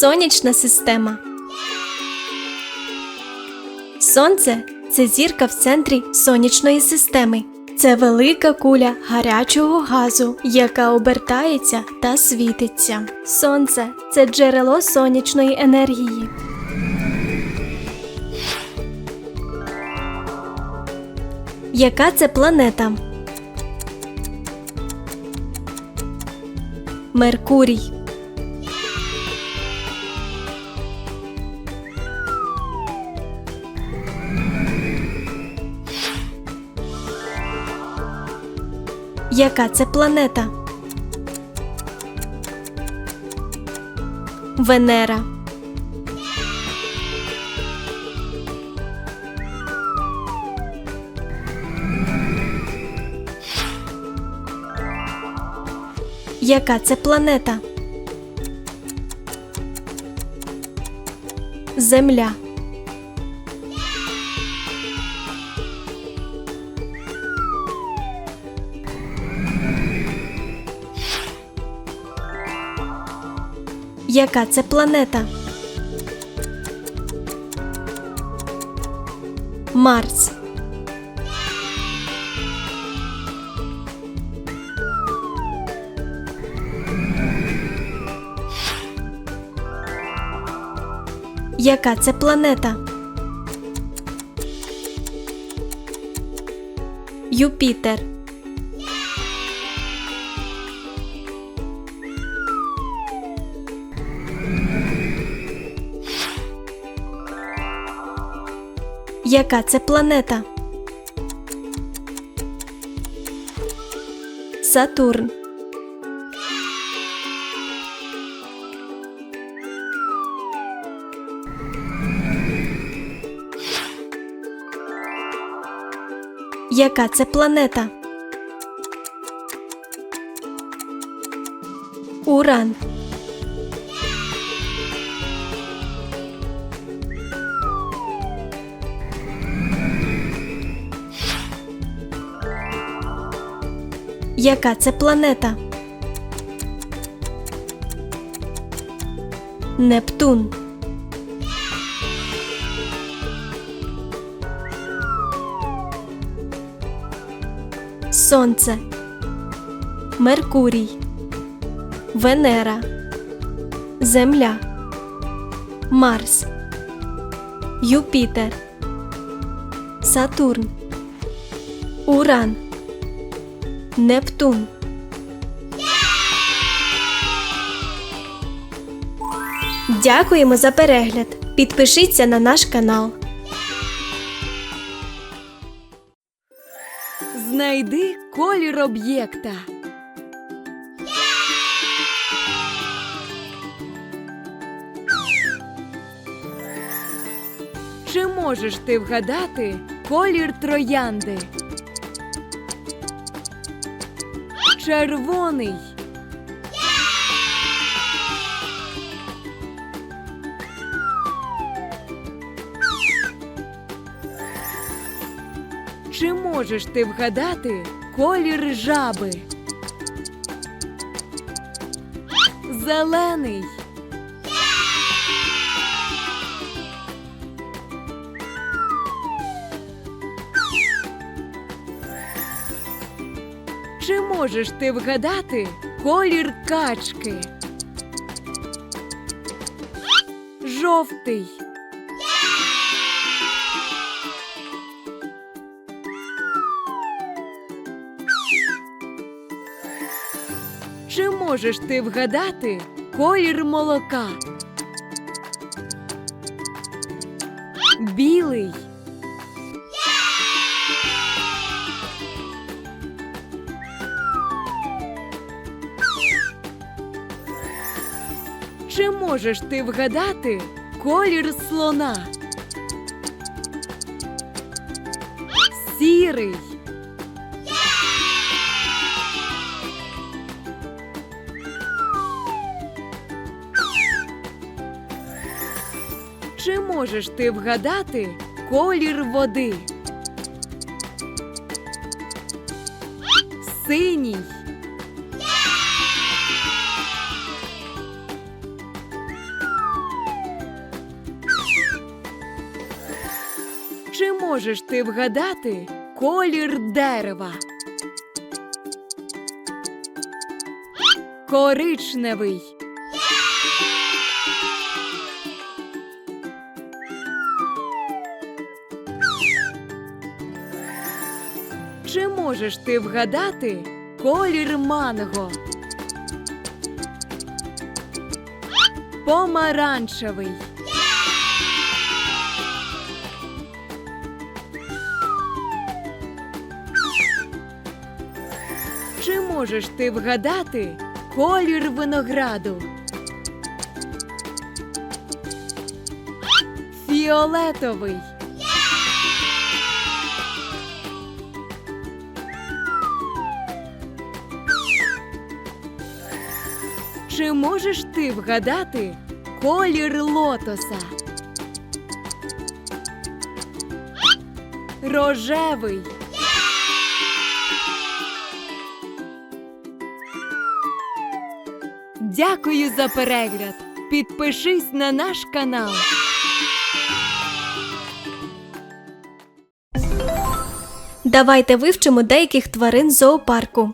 Сонячна система. Сонце це зірка в центрі сонячної системи. Це велика куля гарячого газу, яка обертається та світиться. Сонце це джерело сонячної енергії. Яка це планета? Меркурій. Яка це планета? Венера. Яка це планета? Земля. Яка це планета? Марс. Яка це планета? Юпітер. Яка це планета? Сатурн. Яка це планета? Уран. Яка це планета? Нептун. Сонце. Меркурій. Венера. Земля. Марс. Юпітер. Сатурн. Уран. Нептун. Дякуємо за перегляд. Підпишіться на наш канал. Знайди колір об'єкта. Чи можеш ти вгадати колір троянди? Червоний. Чи можеш ти вгадати колір жаби? Зелений. Можеш ти вгадати колір качки? Жовтий. Чи можеш ти вгадати колір молока? Білий. Чи можеш ти вгадати колір слона? Сірий. Чи можеш ти вгадати колір води? Синій. Можеш ти вгадати колір дерева? Коричневий. Чи можеш ти вгадати колір манго? Помаранчевий. Чи можеш ти вгадати колір винограду? Фіолетовий. Чи можеш ти вгадати колір лотоса? Рожевий. Дякую за перегляд. Підпишись на наш канал. Давайте вивчимо деяких тварин зоопарку.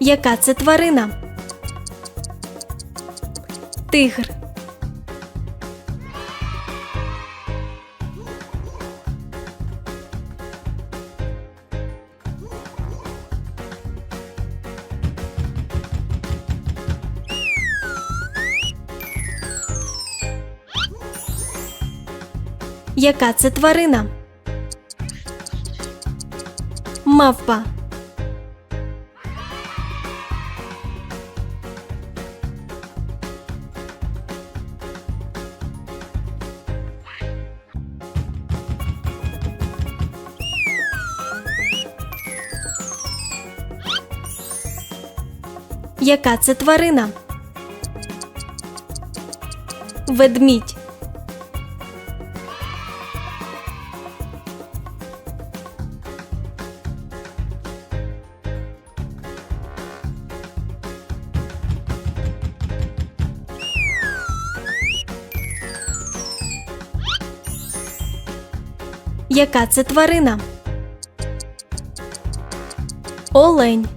Яка це тварина? Тигр. Яка це тварина? Мавпа. Яка це тварина? Ведмідь. Яка це тварина? Олень.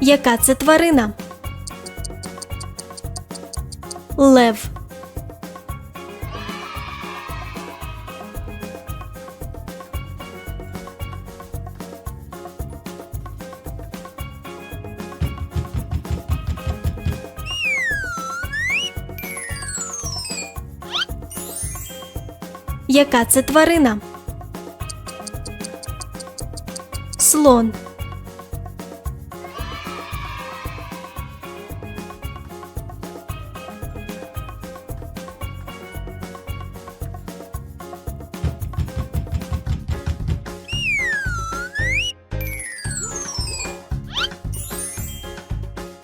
Яка це тварина? Лев. Яка це тварина? Слон.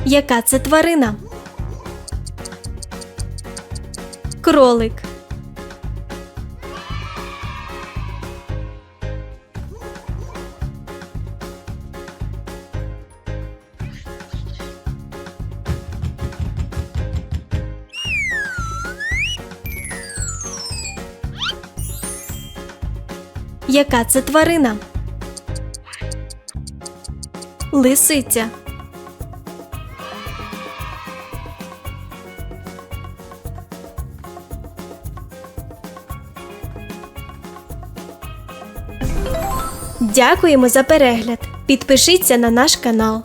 Яка це тварина? Кролик. Яка це тварина? Лисиця. Дякуємо за перегляд. Підпишіться на наш канал.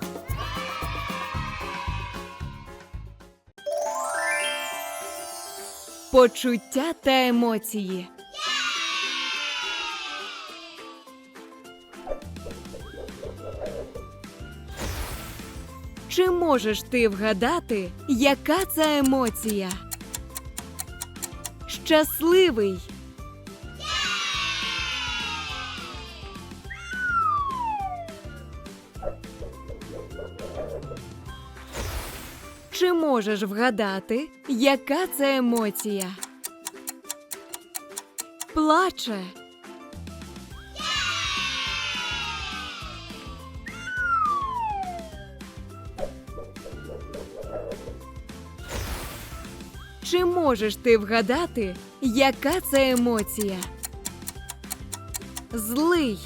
Почуття та емоції. Чи можеш ти вгадати, яка це емоція? Щасливий. Чи можеш вгадати, яка це емоція? Плаче. Чи можеш ти вгадати, яка це емоція? Злий.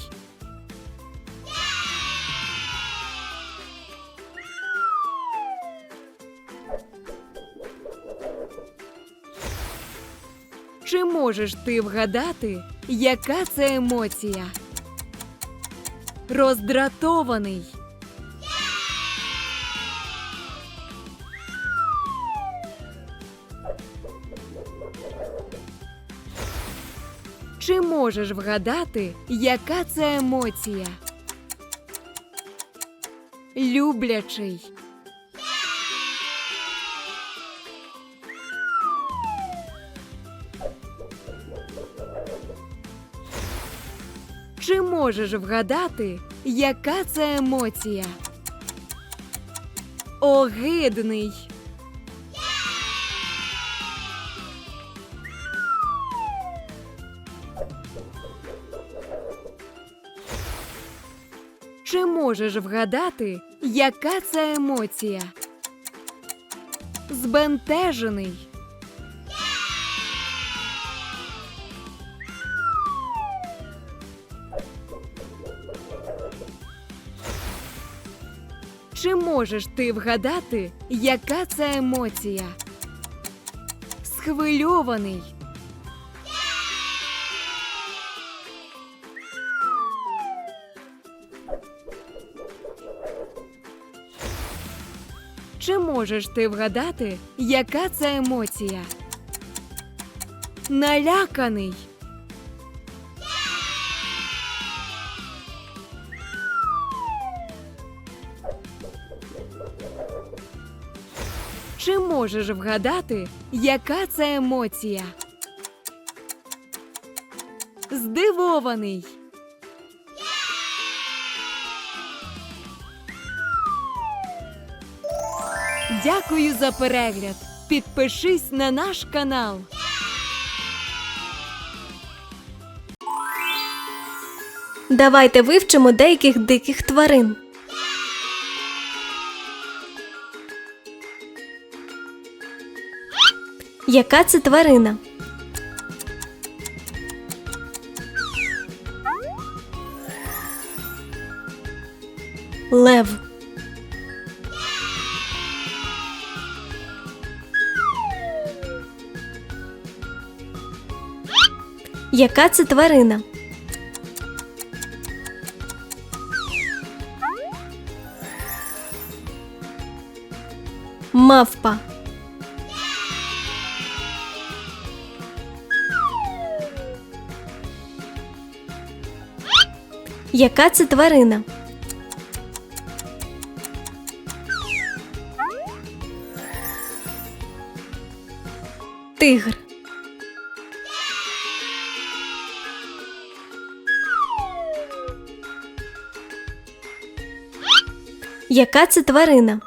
Чи можеш ти вгадати, яка це емоція? Роздратований. Можеш вгадати, яка це емоція? Люблячий. Чи можеш вгадати, яка це емоція? Огидний. Можеш вгадати, яка це емоція? Збентежений. Чи можеш ти вгадати, яка це емоція? Схвильований. Чи можеш ти вгадати, яка це емоція? Наляканий. Чи можеш вгадати, яка це емоція? Здивований. Дякую за перегляд. Підпишись на наш канал. Давайте вивчимо деяких диких тварин. Яка це тварина? Лев. Яка це тварина? Мавпа. Яка це тварина? Тигр. Яка це тварина?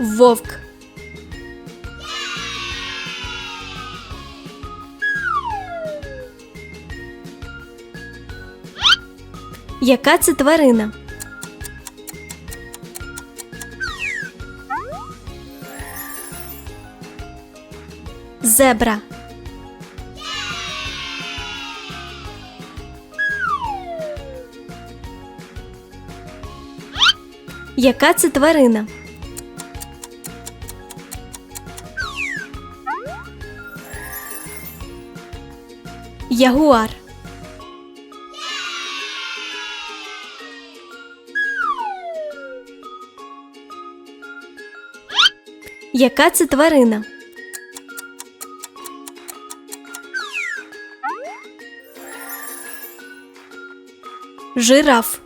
Вовк. Яка це тварина? Зебра. Яка це тварина? Ягуар. Яка це тварина? Жираф.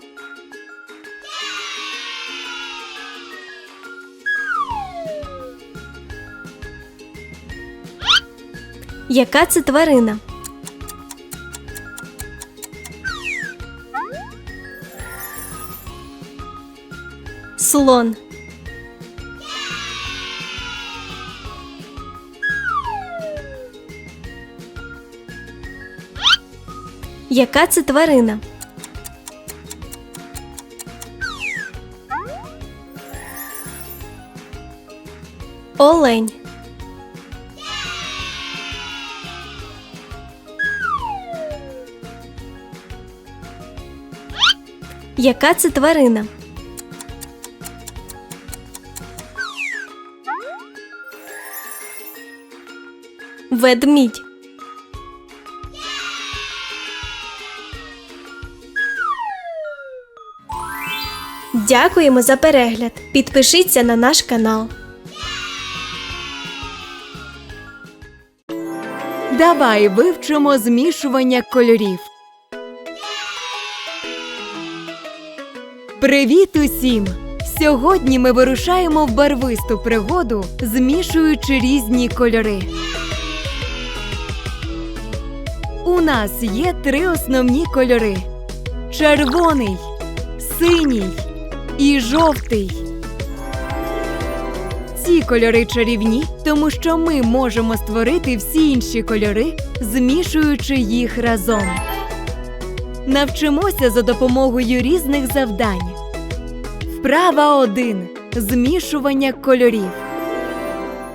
Яка це тварина? Слон. Яка це тварина? Олень. Яка це тварина? Ведмідь. Дякуємо за перегляд. Підпишіться на наш канал. Давай вивчимо змішування кольорів. Привіт усім! Сьогодні ми вирушаємо в барвисту пригоду, змішуючи різні кольори. У нас є три основні кольори: червоний, синій і жовтий. Ці кольори чарівні, тому що ми можемо створити всі інші кольори, змішуючи їх разом. Навчимося за допомогою різних завдань. Вправа 1. Змішування кольорів.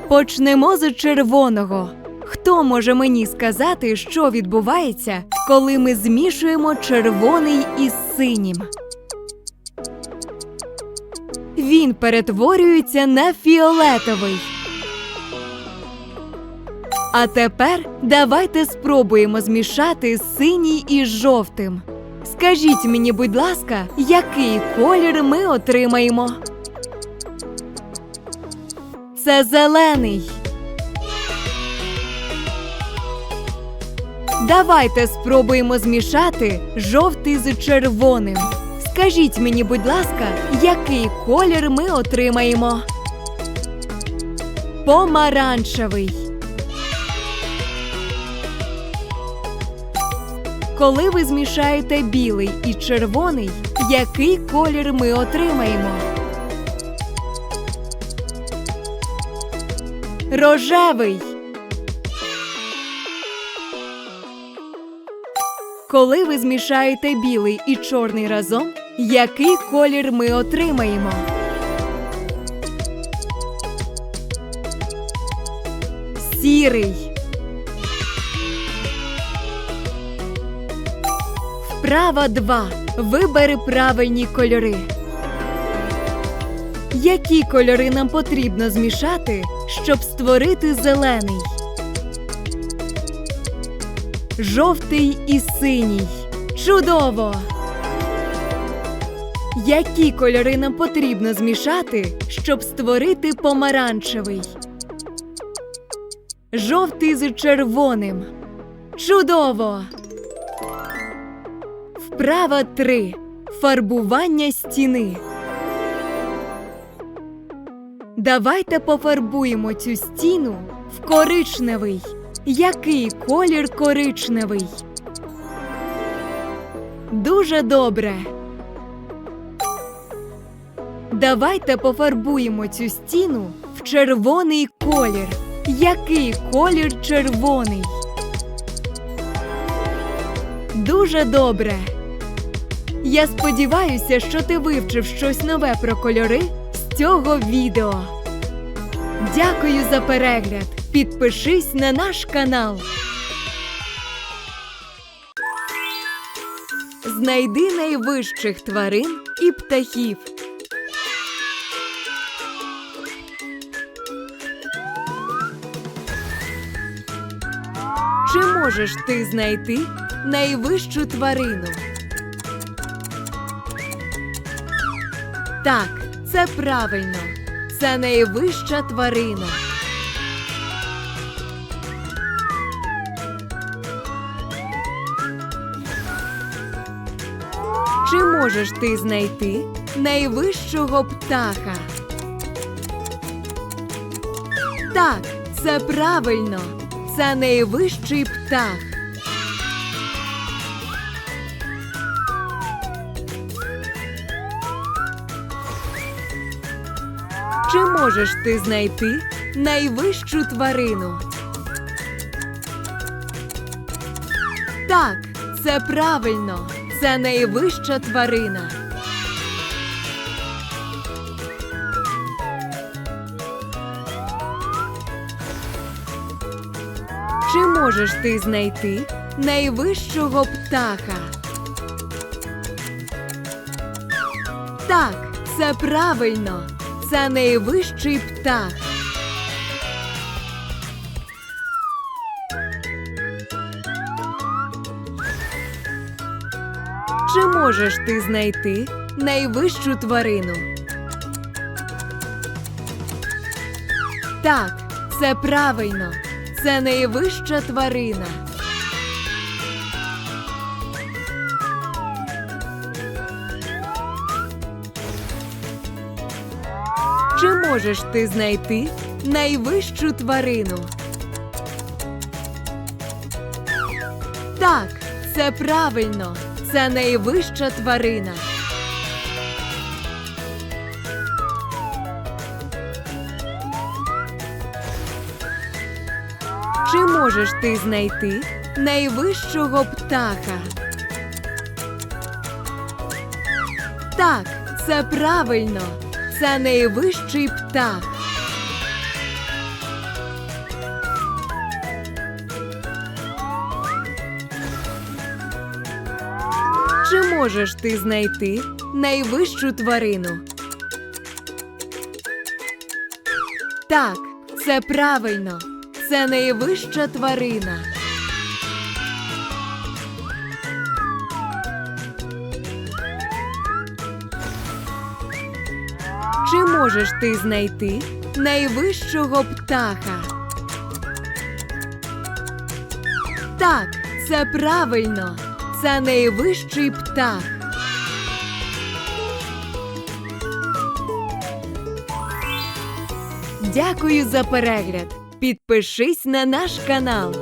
Почнемо з червоного. Хто може мені сказати, що відбувається, коли ми змішуємо червоний із синім? Він перетворюється на фіолетовий. А тепер давайте спробуємо змішати синій із жовтим. Скажіть мені, будь ласка, який колір ми отримаємо? Це зелений. Давайте спробуємо змішати жовтий з червоним. Скажіть мені, будь ласка, який колір ми отримаємо? Помаранчевий. Коли ви змішаєте білий і червоний, який колір ми отримаємо? Рожевий. Коли ви змішаєте білий і чорний разом, який колір ми отримаємо? Сірий. Вправа 2. Вибери правильні кольори. Які кольори нам потрібно змішати, щоб створити зелений? Жовтий і синій. Чудово! Які кольори нам потрібно змішати, щоб створити помаранчевий? Жовтий з червоним. Чудово! Вправа 3. Фарбування стіни. Давайте пофарбуємо цю стіну в коричневий. Який колір коричневий? Дуже добре. Давайте пофарбуємо цю стіну в червоний колір. Який колір червоний? Дуже добре. Я сподіваюся, що ти вивчив щось нове про кольори з цього відео. Дякую за перегляд. Підпишись на наш канал. Знайди найвищих тварин і птахів. Чи можеш ти знайти найвищу тварину? Так, це правильно. Це найвища тварина. Чи можеш ти знайти найвищого птаха? Так, це правильно. Це найвищий птах. Можеш ти знайти найвищу тварину? Так, це правильно. Це найвища тварина. Чи можеш ти знайти найвищого птаха? Так, це правильно. Це найвищий птах. Чи можеш ти знайти найвищу тварину? Так, це правильно. Це найвища тварина. Чи можеш ти знайти найвищу тварину? Так, це правильно. Це найвища тварина. Чи можеш ти знайти найвищого птаха? Так, це правильно. Це найвищий птах. Чи можеш ти знайти найвищу тварину? Так, це правильно. Це найвища тварина. Можеш ти знайти найвищого птаха? Так, це правильно. Це найвищий птах. Дякую за перегляд. Підпишись на наш канал.